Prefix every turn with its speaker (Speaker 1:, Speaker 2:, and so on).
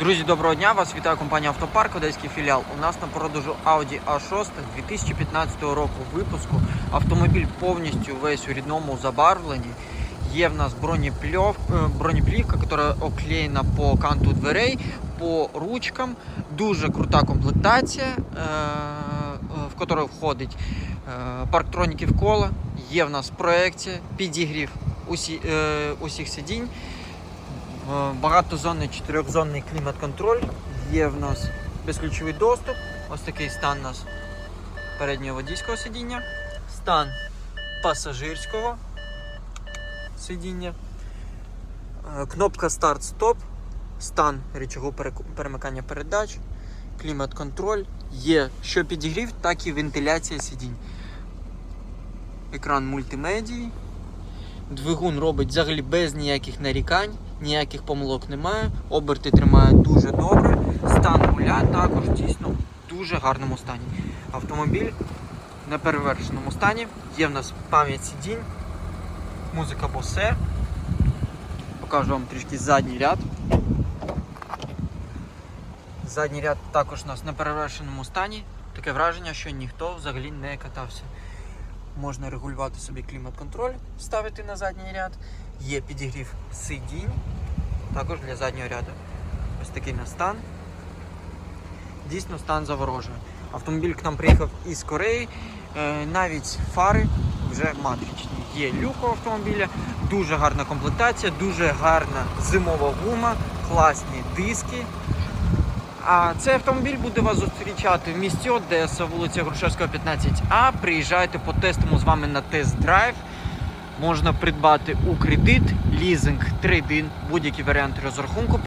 Speaker 1: Друзі, доброго дня! Вас вітає компанія Автопарк, одеський філіал. У нас на продажу Audi A6 2015 року випуску. Автомобіль повністю весь у рідному забарвленні. Є в нас е, бронеплівка, яка оклеєна по канту дверей, по ручкам. Дуже крута комплектація, е, в яку входить е, парктроніки в коло. Є в нас проекція, підігрів усі, усіх сидінь. Е, Багатозонний чотирьохзонний клімат-контроль. Є в нас безключовий доступ. Ось такий стан у нас переднього водійського сидіння. Стан пасажирського сидіння. Е, Кнопка старт-стоп. Стан речового перемикання передач. Клімат-контроль. Є що підігрів, так і вентиляція сидінь. Екран мультимедії. Двигун робить взагалі без ніяких нарікань, ніяких помилок немає. Оберти тримає дуже добре. Стан руля також дійсно в дуже гарному стані. Автомобіль в неперевершеному стані. Є в нас пам'ять сидінь, музика Bose. Покажу вам трішки задній ряд. Задній ряд також у нас в неперевершеному стані. Таке враження, що ніхто взагалі не катався. Можна регулювати собі клімат-контроль, ставити на задній ряд. Є підігрів сидінь, також для заднього ряду. Ось такий на стан. Дійсно стан заворожує. Автомобіль к нам приїхав із Кореї. Е, навіть фари вже матричні. Є люк у автомобіля, дуже гарна комплектація, дуже гарна зимова гума, класні диски. А цей автомобіль буде вас зустрічати в місті Одеса, вулиця Грушевського, 15А. Приїжджайте, потестимо з вами на тест-драйв. Можна придбати у кредит, лізинг, трейдин, будь-які варіанти розрахунку.